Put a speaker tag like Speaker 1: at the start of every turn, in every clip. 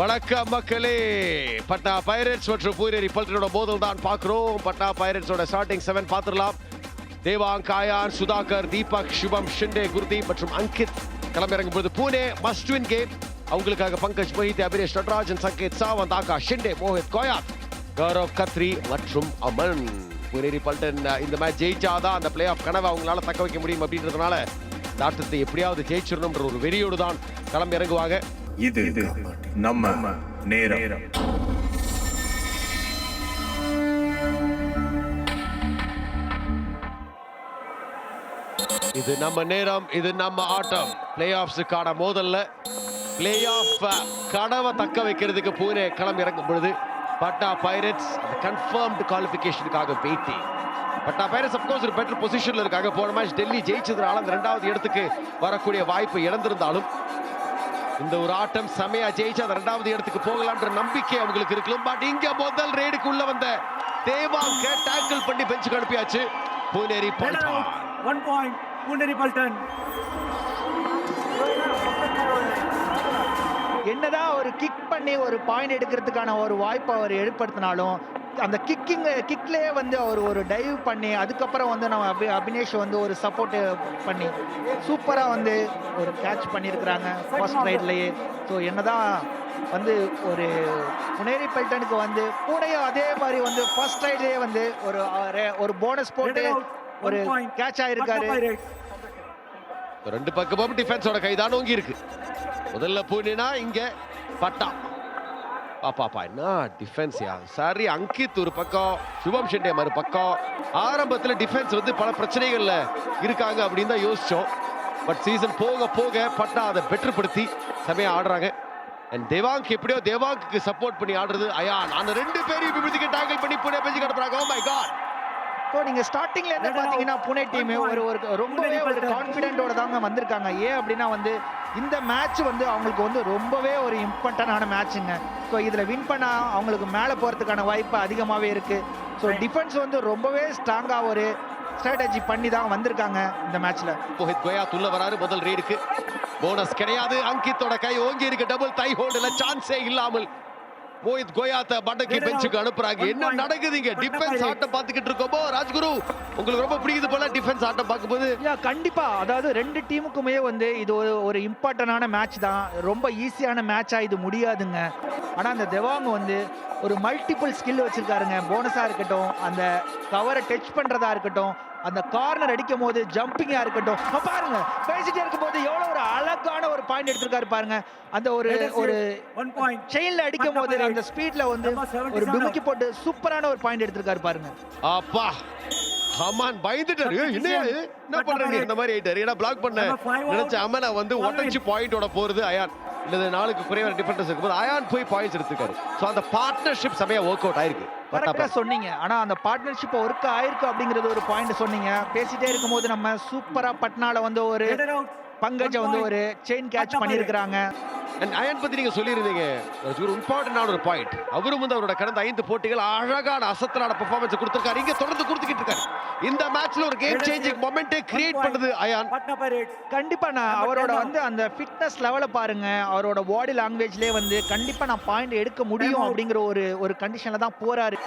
Speaker 1: வணக்கம் மக்களே. பட்னா பைரட்ஸ் மற்றும் பூரேரி பல்டனோட மோதல் தான் பார்க்குறோம். பட்னா பைரட்ஸோட ஸ்டார்டிங் செவன் பார்த்துடலாம். தேவாங் காயான் சுதாகர் தீபக் சுபம் ஷிண்டே குர்தீப் மற்றும் அங்கித் களமிறங்கும் பொழுது பூனே மஸ்ட் வின் கேம் அவங்களுக்காக பங்கஜ் மொஹித் அபிரேஷ் நடராஜன் சங்கேத் சாவந்த் ஆகா ஷிண்டே மோஹித் கோயாத் கௌரவ் கத்ரி மற்றும் அமன். பூனேரி பல்டன் இந்த மேட்ச் ஜெயிச்சாதான் அந்த பிளே ஆஃப் கனவை அவங்களால தக்க வைக்க முடியும் அப்படின்றதுனால இந்த ஆட்டத்தை எப்படியாவது ஜெயிச்சிடணும்ன்ற ஒரு வெறியோடு தான் களம் இறங்குவாங்க
Speaker 2: இது நம்ம நேரம்.
Speaker 1: இது நம்ம நேரம் இது நம்ம ஆட்டம். பிளே ஆஃப்ஸுக்கான மோதல்ல பிளே ஆஃப் கனவை தக்க வைக்கிறதுக்கு பூனே களம் இறங்கும் பொழுது பட்டா பைரட்ஸ் அந்த குவாலிஃபிகேஷனுக்காக waiting Patna. Pirates of course ஒரு பெட்டர் பொசிஷன்ல இருக்காங்க. போன மேட்ச் டெல்லி ஜெயிச்சதுனால அந்த ரெண்டாவது இடத்துக்கு வரக்கூடிய வாய்ப்பு இழந்திருந்தாலும் இந்த ஒரு ஆட்டம் செமையா ஜெயிச்சு அந்த ரெண்டாவது இடத்துக்கு போகலாம்ன்ற நம்பிக்கை அவங்களுக்கு இருக்கலாம் பட் இங்க முதல் ரேடுக்கு உள்ள வந்த தேவாங்க டேக்கிள் பண்ணி பெஞ்சுக்கு அனுப்பியாச்சு. பூனேரி பல்டான்
Speaker 3: ஒன் பாயிண்ட் பூண்டரி பல்டன்
Speaker 4: என்னதான் ஒரு கிக் பண்ணி ஒரு பாயிண்ட் எடுக்கிறதுக்கான ஒரு வாய்ப்பை அவர் ஏற்படுத்தினாலும் அந்த கிக்கிங் கிக்லேயே வந்து அவர் ஒரு டைவ் பண்ணி அதுக்கப்புறம் வந்து நம்ம அபி அபினேஷ் வந்து ஒரு சப்போர்ட் பண்ணி சூப்பராக வந்து ஒரு கேட்ச் பண்ணியிருக்கிறாங்க ஃபர்ஸ்ட் ரைட்லேயே ஸோ என்னதான் வந்து ஒரு புனேரி பெல்டனுக்கு வந்து கூடயும் அதே மாதிரி வந்து ஃபர்ஸ்ட் ரைட்லேயே வந்து ஒரு ஒரு போனஸ் போட்டு ஒரு கேட்ச் ஆயிருக்காரு.
Speaker 1: ரெண்டு பக்கமும் டிஃபென்ஸோட கைதான் ஓங்கி இருக்கு முதல்ல பூனினா இங்க பட்டா. அப்பாப்பா என்ன டிஃபென்ஸ் யா? அங்கித் ஒரு பக்கம் சுபம் ஷெண்டே மறு பக்கம். ஆரம்பத்தில் டிஃபென்ஸ் வந்து பல பிரச்சனைகளில் இருக்காங்க அப்படின்னு தான் யோசித்தோம் பட் சீசன் போக போக பட்டா அதை பெற்றுப்படுத்தி செமையா ஆடுறாங்க. அண்ட் தேவாங்க் எப்படியோ தேவாங்க்கு சப்போர்ட் பண்ணி ஆடுறது அயான் அந்த ரெண்டு பேரையும் விபத்துக்கு டேக்கிள் பண்ணி புனே பேச்சு கட்டுறாங்க oh oh my god
Speaker 4: so நீங்க ஸ்டார்டிங்ல இருந்து பாத்தீங்கன்னா புனே டீம் ஒரு ஒரு ரொம்பவே ஒரு கான்ஃபிடென்ட்டோட தாங்க வந்திருக்காங்க. ஏன் அப்படின்னா வந்து இந்த மேட்ச் வந்து அவங்களுக்கு வந்து ரொம்பவே ஒரு இம்பார்ட்டன்டான மேட்சுங்க ஸோ இதுல வின் பண்ணா அவங்களுக்கு மேலே போறதுக்கான வாய்ப்பு அதிகமாகவே இருக்கு. ஸோ டிஃபென்ஸ் வந்து ரொம்பவே ஸ்ட்ராங்கா ஒரு ஸ்ட்ராட்டஜி பண்ணி தான் வந்திருக்காங்க இந்த மேட்ச்ல
Speaker 1: மோஹித் கோயா துள்ள வராரு முதல் ரீடுக்கு போனஸ் கிடையாது. அங்கித்தோட கை ஓங்கி இருக்கு. டபுள் தை ஹோல்டுல சான்ஸே இல்லாமல் மோஹித் கோயாத்த பட்டக்கி பெஞ்சுக்கு அனுப்புறாங்க. என்ன நடக்குதுங்க? டிஃபென்ஸ் ஆட்டம் பார்த்துக்கிட்டு இருக்கோமோ? ராஜ்குரு உங்களுக்கு ரொம்ப பிடிக்குது போல டிஃபென்ஸ் ஆட்டம் பார்க்கும்போது.
Speaker 4: கண்டிப்பா. அதாவது ரெண்டு டீமுக்குமே வந்து இது ஒரு ஒரு இம்பார்ட்டன்டான மேட்ச் தான். ரொம்ப ஈஸியான மேட்சா இது முடியாதுங்க. ஆனா அந்த தெவாங் வந்து ஒரு மல்டிபிள் ஸ்கில் வச்சிருக்காருங்க. போனஸா இருக்கட்டும் அந்த கவரை டச் பண்றதா இருக்கட்டும் அந்த கார்னர் அடிக்கும் போது ஜம்பிங்கா இருக்கட்டும் பாருங்க பேசிட்டே இருக்கும் போது எவ்வளவு ஒரு அழகான ஒரு பாயிண்ட் எடுத்திருக்காரு பாருங்க. அந்த ஒரு ஒரு
Speaker 3: ஒன் பாயிண்ட்
Speaker 4: செயின்ல அடிக்கும் போது அந்த ஸ்பீட்ல வந்து ஒரு டுமுக்கி போட்டு சூப்பரான ஒரு பாயிண்ட் எடுத்திருக்காரு பாருங்க.
Speaker 1: அப்பா அம்மான் பயந்துட்டாரு. என்ன? என்ன பண்றீங்க இந்த மாதிரி ஆயிட்டாரு. ஏன்னா பிளாக் பண்ண நினைச்ச அம்மனை வந்து உடஞ்சி பாயிண்டோட போறது அயான். இல்லது நாளுக்கு குறைவான டிஃபரன்ஸ் இருக்கும்போது அயான் போய் பாயிண்ட்ஸ் எடுத்துக்காரு சோ அந்த பார்ட்னர்ஷிப் செமையா ஒர்க் அவுட் ஆயிருக்கு.
Speaker 4: கரெக்டா சொன்னீங்க. ஆனா அந்த பார்ட்னர்ஷிப் ஒர்க் ஆயிருக்கு அப்படிங்கறது ஒரு பாயிண்ட் சொன்னீங்க. பேசிட்டே இருக்கும்போது நம்ம சூப்பரா பட்னால வந்து ஒரு பங்கஜ வந்து ஒரு செயின் கேட்ச் பண்ணியிருக்கிறாங்க.
Speaker 1: அண்ட் அயன் பத்தி நீங்க சொல்லியிருந்தீங்க. ஒரு இம்பார்ட்டன்டான ஒரு பாயிண்ட் அவரும் வந்து அவரோட கடந்த ஐந்து போட்டிகள் அழகான அசத்தலான பெர்ஃபார்மன்ஸ் கொடுத்திருக்காரு. இங்க தொடர்ந்து கொடுத்துக்கிட்டு இருக்காரு. இந்த மேட்ச்ல ஒரு கேம் சேஞ்சிங் மொமெண்டே கிரியேட் பண்ணுது அயான்
Speaker 3: பட்னா பைரேட்ஸ்
Speaker 4: கண்டிப்பா நான் அவரோட வந்து அந்த ஃபிட்னஸ் லெவலை பாருங்க. அவரோட பாடி லாங்குவேஜ்லயே வந்து கண்டிப்பா நான் பாயிண்ட் எடுக்க முடியும் அப்படிங்கிற ஒரு ஒரு கண்டிஷன்ல தான் போறாரு.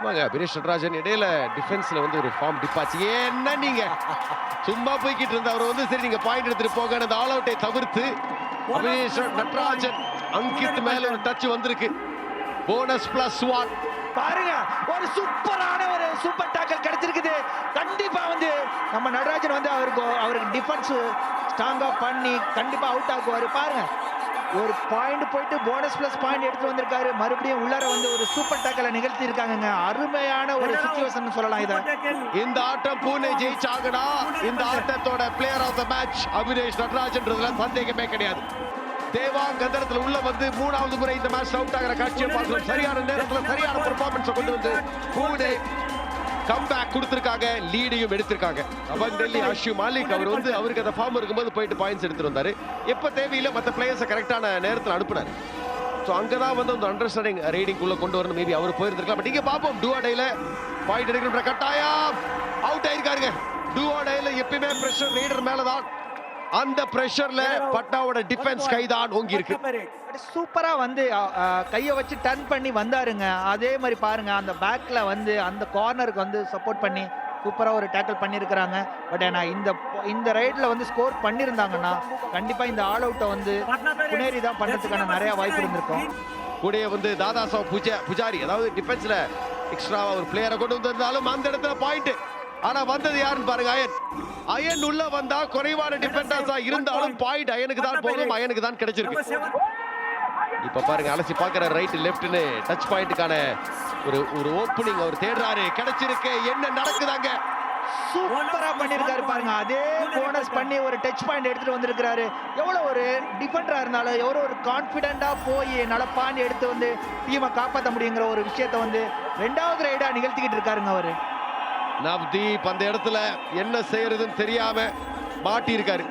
Speaker 1: ஆமாங்க பினேஷ் நடராஜன் இடையில டிஃபென்ஸ்ல வந்து ஒரு ஃபார்ம் டிப்பாச்சு என்ன நீங்க சும்மா போய்கிட்டு இருந்த அவர் வந்து சரி நீங்க பாயிண்ட் எடுத்துட்டு போங்க அந்த ஆல் அவுட்டை தவிர்த்து அபினேஷ் நடராஜன் அங்கித் மேல ஒரு டச் வந்திருக்கு. போனஸ் பிளஸ் ஒன்
Speaker 4: பாருங்க ஒரு சூப்பரான ஒரு சூப்பர் டாக்கல் கிடைச்சிருக்குது. கண்டிப்பா வந்து நம்ம நடராஜன் வந்து அவருக்கு அவருக்கு டிஃபென்ஸ் ஸ்ட்ராங்கா பண்ணி கண்டிப்பா அவுட் ஆக்குவாரு. பாருங்க ஒரு பாயிண்ட் போயிட்டு போனஸ் பிளஸ் பாயிண்ட் எடுத்து வந்திருக்காரு. மறுபடியும் உள்ளார வந்து ஒரு சூப்பர் டாக்கலை நிகழ்த்தி இருக்காங்க அருமையான ஒரு சுச்சுவேஷன் சொல்லலாம் இதை.
Speaker 1: இந்த ஆட்டம் பூனே ஜெயிச்சாங்கடா இந்த ஆட்டத்தோட player of the match Abinesh நடராஜன்றதுல சந்தேகமே கிடையாது. தேவாங் அந்த இடத்துல உள்ள வந்து மூணாவது முறை இந்த மேட்ச் அவுட் ஆகிற காட்சியை பார்க்கிறோம். சரியான நேரத்துல சரியான பெர்ஃபார்மன்ஸ் கொண்டு வந்து பூனே கம்பேக் கொடுத்திருக்காங்க லீடையும் எடுத்திருக்காங்க. அவன் டெல்லி அஷு மாலிக் அவர் வந்து அவருக்கு அந்த ஃபார்ம் இருக்கும்போது போயிட்டு பாயிண்ட்ஸ் எடுத்துட்டு வந்தாரு. எப்ப தேவையில்லை மற்ற பிளேயர்ஸை கரெக்டான நேரத்தில் அனுப்புனாரு. ஸோ அங்கே தான் வந்து அந்த அண்டர்ஸ்டாண்டிங் ரீடிங் உள்ள கொண்டு வரணும். Maybe our போயிருந்திருக்கலாம். பட் இங்கே பார்ப்போம் டூ அடையில பாயிண்ட் எடுக்கிற கட்டாயம். அவுட் ஆயிருக்காருங்க. டூ அடையில எப்பயுமே பிரஷர் ரீடர் மேல தான் அந்த பிரஷர்ல பட்னாவோட டிஃபென்ஸ் கைதான் ஓங்கி இருக்கு.
Speaker 4: சூப்பரா வந்து கையை வச்சு டர்ன் பண்ணி வந்தாருங்க. அதே மாதிரி பாருங்க அந்த பேக்ல வந்து அந்த கார்னருக்கு வந்து சப்போர்ட் பண்ணி சூப்பரா ஒரு டேக்கிள் பண்ணியிருக்கிறாங்க பட் ஏன்னா இந்த இந்த ரைட்ல வந்து ஸ்கோர் பண்ணியிருந்தாங்கன்னா கண்டிப்பா இந்த ஆல் அவுட்டை வந்து புனேரி தான் பண்றதுக்கான நிறைய வாய்ப்பு இருந்திருக்கும்.
Speaker 1: கூடயே வந்து தாதா சாவ் புஜா புஜாரி அதாவது டிஃபென்ஸ்ல எக்ஸ்ட்ராவா ஒரு பிளேயரை கொண்டு வந்திருந்தாலும் அந்த இடத்துல பாயிண்ட் ஆனா வந்தது யாருன்னு பாருங்க அயன். அயன் உள்ள வந்தா குறைவான டிஃபெண்டர்ஸா இருந்தாலும் பாயிண்ட் அயனுக்கு தான் போகும் அயனுக்கு தான் கிடைச்சிருக்கு. இப்ப பாருங்க அலசி பாக்குற ரைட் லெஃப்ட்னு டச் பாயிண்ட்டுக்கான ஒரு ஒரு ஓப்பனிங் அவர் தேடுறாரு. கிடைச்சிருக்கு. என்ன நடக்குதாங்க
Speaker 4: சூப்பரா பண்ணிருக்காரு பாருங்க. அதே போனஸ் பண்ணி ஒரு டச் பாயிண்ட் எடுத்துட்டு வந்திருக்காரு எவ்வளவு ஒரு டிஃபெண்டரா இருந்தாலும் எவ்வளவு ஒரு கான்பிடண்டா போய் என்னால பாயிண்ட் எடுத்து வந்து டீமை காப்பாற்ற முடியுங்கிற ஒரு விஷயத்த வந்து ரெண்டாவது ரைடா நிகழ்த்திக்கிட்டு இருக்காருங்க அவரு.
Speaker 1: நவ்தீப் அந்த இடத்துல என்ன செய்யறதுன்னு தெரியாம மாட்டி இருக்காரு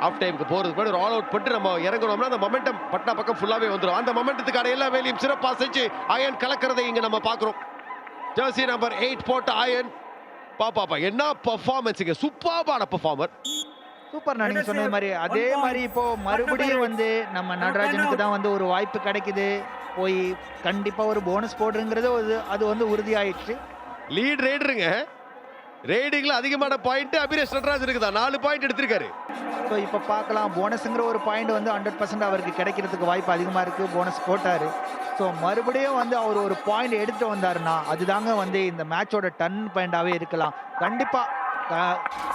Speaker 1: ஆஃப் டைமுக்கு போறதுக்கு முன்னாடி ஒரு ஆல் அவுட் பண்ணிட்டு நம்ம இறங்கணும்னா அந்த மொமெண்டம் பட்டா பக்கம் ஃபுல்லாவே வந்துடும் அந்த மொமெண்டத்துக்கான எல்லா வேலையும் சிறப்பா செஞ்சு அயன் கலக்கிறதை இங்க நம்ம பார்க்கிறோம். ஜெர்சி நம்பர் எயிட் போட்ட அயன் பாப்பாப்பா என்ன பர்ஃபார்மன்ஸுங்க சூப்பர்பான பர்ஃபார்மர்
Speaker 4: சூப்பர் நீங்க சொன்னது மாதிரி அதே மாதிரி இப்போ மறுபடியும் வந்து நம்ம நடராஜனுக்கு தான் வந்து ஒரு வாய்ப்பு கிடைக்குது. போய் கண்டிப்பா ஒரு போனஸ் போடுங்கிறது ஒரு- அது வந்து உறுதியாயிடுச்சு.
Speaker 1: லீட் ரைடருங்க ரைடிங்ல அதிகமான பாயிண்ட் அபிரேஷ் நடராஜனுக்கு இருக்குதா? நாலு பாயிண்ட் எடுத்திருக்காரு.
Speaker 4: ஸோ இப்போ பார்க்கலாம். போனஸுங்கிற ஒரு பாயிண்ட் வந்து ஹண்ட்ரட் பர்சன்ட் அவருக்கு கிடைக்கிறதுக்கு வாய்ப்பு அதிகமாக இருக்குது போனஸ் போட்டார். ஸோ மறுபடியும் வந்து அவர் ஒரு பாயிண்ட் எடுத்துட்டு வந்தாருன்னா அதுதாங்க வந்து இந்த மேட்சோட டர்ன் பாயிண்டாகவே இருக்கலாம். கண்டிப்பாக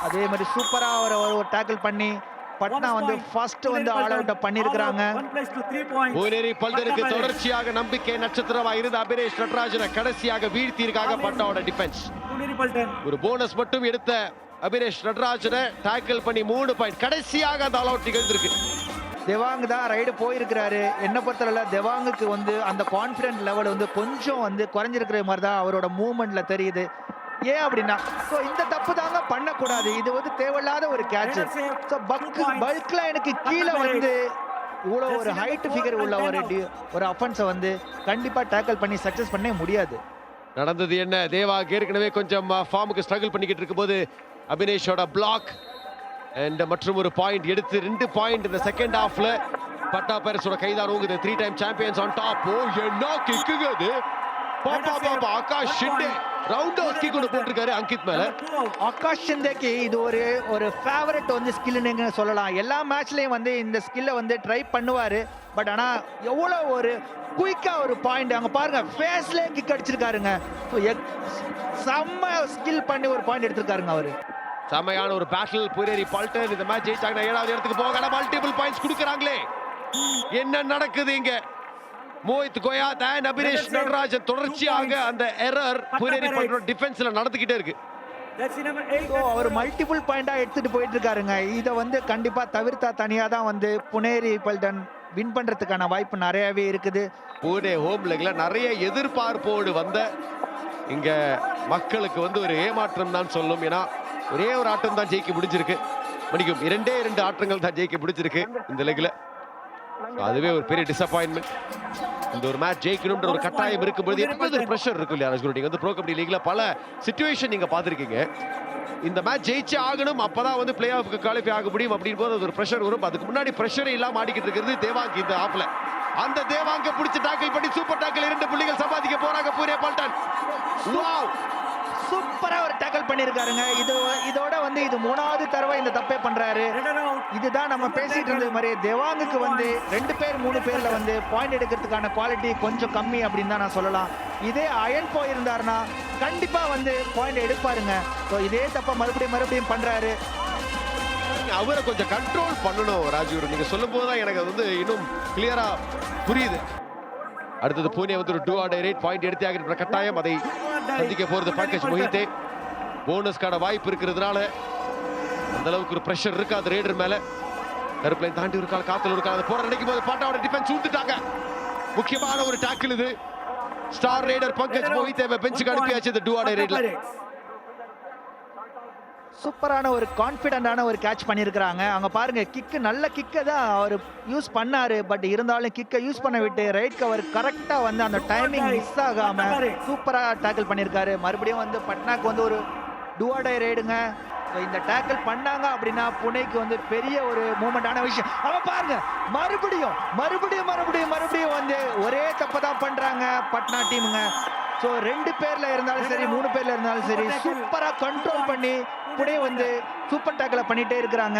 Speaker 4: அதே மாதிரி சூப்பராக அவரை ஒரு டேக்கிள் பண்ணி பட்னா வந்து ஃபர்ஸ்ட் வந்து ஆல் அவுட்டை பண்ணியிருக்கிறாங்க
Speaker 1: பூனேரி பல்தருக்கு தொடர்ச்சியாக நம்பிக்கை நட்சத்திரமா இருந்த அபிரேஷ் நடராஜனை கடைசியாக வீழ்த்தியிருக்காங்க பட்டாவோட டிஃபென்ஸ் ஒரு போனஸ் மட்டும் எடுத்த அபிரேஷ் நடராஜனை டேக்கிள் பண்ணி மூணு பாயிண்ட் கடைசியாக அந்த ஆல் அவுட் நிகழ்ந்திருக்கு.
Speaker 4: தேவாங் தான் ரைடு போயிருக்கிறாரு. என்ன பொறுத்தவரை தேவாங்குக்கு வந்து அந்த கான்ஃபிடென்ட் லெவல் வந்து கொஞ்சம் வந்து குறைஞ்சிருக்கிற மாதிரி தான் அவரோட மூவ்மெண்ட்ல தெரியுது. ஏன் அப்படின்னா ஸோ இந்த தப்பு பண்ணக்கூடாது. இது வந்து தேவையில்லாத ஒரு கேட்ச் ஸோ பக்கு பல்க்ல எனக்கு கீழே வந்து இவ்வளோ ஒரு ஹைட் ஃபிகர் உள்ள ஒரு ஒரு அஃபென்ஸை வந்து கண்டிப்பாக டேக்கிள் பண்ணி சக்ஸஸ் பண்ணவே முடியாது.
Speaker 1: நடந்தது என்ன? தேவா ஏற்கனவே கொஞ்சம் ஃபார்முக்கு ஸ்ட்ரகிள் பண்ணிக்கிட்டு இருக்கும்போது அபினேஷோட பிளாக் அண்ட் மற்றும் ஒரு பாயிண்ட் எடுத்து ரெண்டு பாயிண்ட் இந்த செகண்ட் ஹாஃப்ல பட்டா பேரஸோட கைதான் ஊங்குது three time champions on top oh என்ன கிக்குங்க பாப்பா பாப்பா Akash Shinde. Roundhouse kick ஒன்று போட்டிருக்காரு அங்கித் மேல.
Speaker 4: ஆகாஷ் சிந்தேக்கு இது ஒரு ஒரு ஃபேவரட் வந்து ஸ்கில்லுன்னு சொல்லலாம். எல்லா மேட்ச்லயும் வந்து இந்த ஸ்கில்லை வந்து ட்ரை பண்ணுவாரு. பட் ஆனா எவ்வளோ ஒரு குயிக்கா ஒரு பாயிண்ட் அங்க பாருங்க ஃபேஸ்லேயே கிக் அடிச்சிருக்காருங்க. செம்ம ஸ்கில் பண்ணி ஒரு பாயிண்ட் எடுத்திருக்காருங்க அவரு.
Speaker 1: செமையான ஒரு பேட்டில் புரேரி பால்டன் இந்த மேட்ச் ஜெயிச்சாங்கன்னா ஏழாவது இடத்துக்கு போக மல்டிபிள் பாயிண்ட்ஸ் கொடுக்குறாங்களே. என்ன நடக்குது இங்க? மோஹித் கோயாத் அண்ட் அபினேஷ் நடராஜன் தொடர்ச்சியாக அந்த எரர் புரேரி பால்டனோட டிஃபென்ஸ்ல நடந்துகிட்டே இருக்கு.
Speaker 4: அவர் மல்டிபிள் பாயிண்டா எடுத்துட்டு போயிட்டு இருக்காருங்க இதை வந்து கண்டிப்பா தவிர்த்தா தனியா தான் வந்து புனேரி பல்டன் வின் பண்றதுக்கான வாய்ப்பு நிறையவே இருக்குது.
Speaker 1: பூனே ஹோம் லெக்ல நிறைய எதிர்பார்ப்போடு வந்த இங்க மக்களுக்கு வந்து ஒரு ஏமாற்றம் தான் சொல்லும். ஏன்னா ஒரே ஒரு ஆட்டம் தான் ஜெயிக்க முடிஞ்சிருக்கு. மணிக்கும் இரண்டே இரண்டு ஆட்டங்கள் தான் ஜெயிக்க முடிஞ்சிருக்கு இந்த லெக்ல அதுவே ஒரு பெரிய டிசப்பாயின்மெண்ட் இந்த ஒரு மேட்ச் ஜெயிக்கணும்ன்ற ஒரு கட்டாயம் இருக்கும்போது எப்போது ஒரு ப்ரெஷர் இருக்கும் இல்லையா ராஜ்குரு? நீங்க வந்து ப்ரோ கபடி லீக்ல பல சுச்சுவேஷன் நீங்க பார்த்திருக்கீங்க. இந்த மேட்ச் ஜெயிச்சே ஆகணும் அப்பதான் வந்து பிளே ஆஃப்க்கு குவாலிஃபை ஆக முடியும் அப்படின் போது அது ஒரு ப்ரெஷர் வரும். அதுக்கு முன்னாடி ப்ரெஷரே இல்லாம ஆடிக்கிட்டு இருக்கிறது தேவாங்க் இந்த ஆப்ல அந்த தேவாங்க பிடிச்சு டாக்கிள் பண்ணி சூப்பர் டாக்கிள் இரண்டு புள்ளிகள் சம்பாதிக்க போறாங்க பூரே பால்டன். வாவ்
Speaker 4: சூப்பரா ஒரு டேக்கிள் பண்ணிருக்காருங்க. இது இதோட வந்து இது மூணாவது தடவை இந்த தப்பே பண்றாரு. இதுதான் நம்ம பேசிட்டு இருந்தது மாதிரி தேவாங்குக்கு வந்து ரெண்டு பேர் மூணு பேர்ல வந்து பாயிண்ட் எடுக்கிறதுக்கான குவாலிட்டி கொஞ்சம் கம்மி அப்படின்னு தான் நான் சொல்லலாம். இதே அயன் போயிருந்தாருன்னா கண்டிப்பா வந்து பாயிண்ட் எடுப்பாருங்க. ஸோ இதே தப்ப மறுபடியும் மறுபடியும் பண்றாரு.
Speaker 1: அவரை கொஞ்சம் கண்ட்ரோல் பண்ணணும் ராஜீவ் நீங்க சொல்லும் போது தான் எனக்கு அது வந்து இன்னும் கிளியரா புரியுது. அடுத்தது பூனே வந்து ஒரு டூ ஆர் ரேட் பாயிண்ட் எடுத்தே ஆகிற கட்டாயம் அதை சந்திக்க போறது பாக்கேஷ் மொஹித்தே போனஸ்க்கான வாய்ப்பு இருக்கிறதுனால அந்த அளவுக்கு ஒரு ப்ரெஷர் இருக்காது ரேடர் மேல. கருப்பிலைன் தாண்டி ஒரு கால காத்துல ஒரு கால போற நினைக்கும் போது பாட்டாவோட டிஃபென்ஸ் ஊத்துட்டாங்க முக்கியமான ஒரு டாக்கிள் இது. ஸ்டார் ரேடர் பங்கஜ் மோஹித்தேவை பெஞ்சுக்கு அனுப்பியாச்சு இந்த டூ ஆர் ரேட்ல
Speaker 4: சூப்பரான ஒரு கான்ஃபிடென்டான ஒரு கேட்ச் பண்ணியிருக்கிறாங்க. அங்க பாருங்க கிக்கு நல்ல கிக்கை தான் அவர் யூஸ் பண்ணாரு. பட் இருந்தாலும் கிக்கை யூஸ் பண்ண விட்டு ரைட் கவர் கரெக்டா வந்து அந்த டைமிங் மிஸ் ஆகாம சூப்பரா டேக்கிள் பண்ணியிருக்காரு. மறுபடியும் வந்து பட்னாக்கு வந்து ஒரு டுவாடை ரைடுங்க இந்த டேக்கிள் பண்ணாங்க அப்படின்னா புனேக்கு வந்து பெரிய ஒரு மூமெண்டான விஷயம். அவன் பாருங்க மறுபடியும் மறுபடியும் மறுபடியும் மறுபடியும் வந்து ஒரே தப்பு தான் பண்றாங்க பட்னா டீமுங்க ஸோ ரெண்டு பேர்ல இருந்தாலும் சரி மூணு பேர்ல இருந்தாலும் சரி சூப்பரா கண்ட்ரோல் பண்ணி புனே வந்து சூப்பர் டேக்கில் பண்ணிட்டே இருக்கிறாங்க.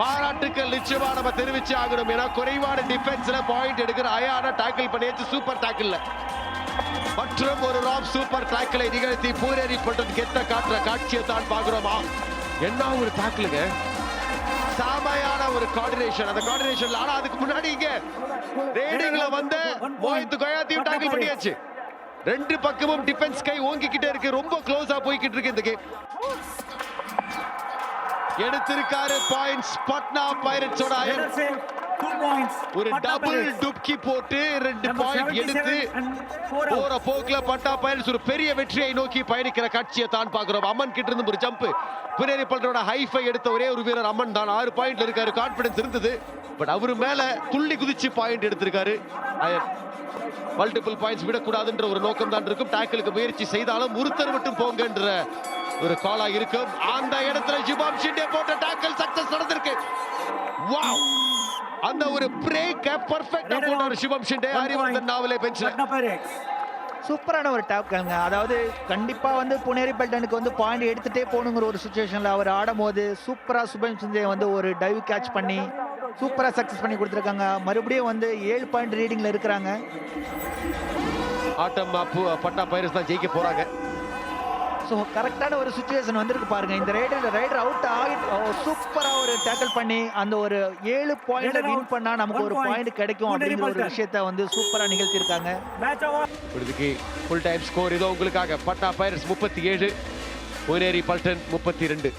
Speaker 1: பாராட்டுக்கள் நிச்சயமா நம்ம தெரிவிச்சு ஆகணும். ஏன்னா குறைவான டிஃபென்ஸ்ல பாயிண்ட் எடுக்கிற அயான டேக்கிள் பண்ணியாச்சு சூப்பர் டேக்கிள்ல மற்றும் ஒரு ராப் சூப்பர் டேக்கிளை நிகழ்த்தி பூரேரி பண்றது கெத்த காட்டுற காட்சியை தான் பாக்குறோமா என்ன ஒரு டேக்கிளுங்க சாமையான ஒரு கோஆர்டினேஷன் அந்த கோஆர்டினேஷன்ல ஆனா அதுக்கு முன்னாடி இங்க ரேடிங்ல வந்து மோஹித் கொயாத்தையும் டேக்கிள் பண்ணியாச்சு. ரெண்டு பக்கமும் டிஃபென்ஸ் கை ஓங்கிக்கிட்டே இருக்கு. ரொம்ப க்ளோஸா போய்கிட்டு இருக்கு இந்த கேம் எடுத்திருக்காரு பாயிண்ட்ஸ் பட்னா பைரட்ஸோட அயன். ஒரு டபுள். டுப்கி போட்டு ரெண்டு பாயிண்ட்
Speaker 3: 77
Speaker 1: எடுத்து. போற போக்குல பட்டா பைரட்ஸ் ஒரு பெரிய வெற்றியை நோக்கி பயணிக்கிற காட்சியை தான் பாக்குறோம் அம்மன் கிட்ட இருந்து ஒரு ஜம்ப் பின்னேரி பல்றோட ஹைஃபை எடுத்த ஒரே ஒரு வீரர் அம்மன் தான். ஆறு பாயிண்ட்ல இருக்காரு. கான்பிடன்ஸ் இருந்தது. பட் அவரு மேல துள்ளி குதிச்சு பாயிண்ட் எடுத்திருக்காரு. அயன். மல்டிபிள் பாயிண்ட்ஸ் விடக்கூடாதுன்ற ஒரு நோக்கம் தான் இருக்கும். டேக்கிளுக்கு முயற்சி செய்தாலும் ஒருத்தர் மட்டும் போங்கன்ற ஒரு காலா இருக்கும். அந்த இடத்துல ஜிபாம் ஷிண்டே போட்ட டேக்கிள் சக்சஸ் நடந்திருக்கு. வாவ் அந்த ஒரு பிரேக் பெர்ஃபெக்ட்டா போட்ட ஒரு சிவம் ஷிண்டே
Speaker 3: One
Speaker 1: ஹரிவர்தன் நாவலே பெஞ்ச்ல
Speaker 4: சூப்பரான ஒரு டேப்களுங்க அதாவது கண்டிப்பா வந்து புனேரி பெல்டனுக்கு வந்து பாயிண்ட் எடுத்துட்டே போகணுங்கிற ஒரு சுச்சுவேஷன்ல அவர் ஆடும் போது சூப்பரா சுபம் சிந்தே வந்து ஒரு டைவ் கேட்ச் பண்ணி சூப்பரா சக்சஸ் பண்ணி கொடுத்துருக்காங்க மறுபடியும் வந்து ஏழு பாயிண்ட் ரீடிங்ல இருக்கிறாங்க
Speaker 1: ஆட்டம் பட்டா பைரஸ் தான் ஜெயிக்க போறாங்க
Speaker 4: ஸோ கரெக்டான ஒரு சுச்சுவேஷன் வந்திருக்கு பாருங்க இந்த ரைடர் ரைடர் அவுட் ஆகி சூப்பரா ஒரு டேக்கிள் பண்ணி அந்த ஒரு ஏழு பாயிண்ட் வின்
Speaker 3: out.
Speaker 4: பண்ணா நமக்கு ஒரு. பாயிண்ட் கிடைக்கும் அப்படிங்கிற ஒரு. விஷயத்த வந்து சூப்பரா நிகழ்த்தியிருக்காங்க.
Speaker 1: இப்பொழுதுக்கு ஃபுல் டைம் ஸ்கோர் இதோ உங்களுக்காக பட்டா பைரஸ் முப்பத்தி ஏழு புனேரி பல்டன் முப்பத்தி ரெண்டு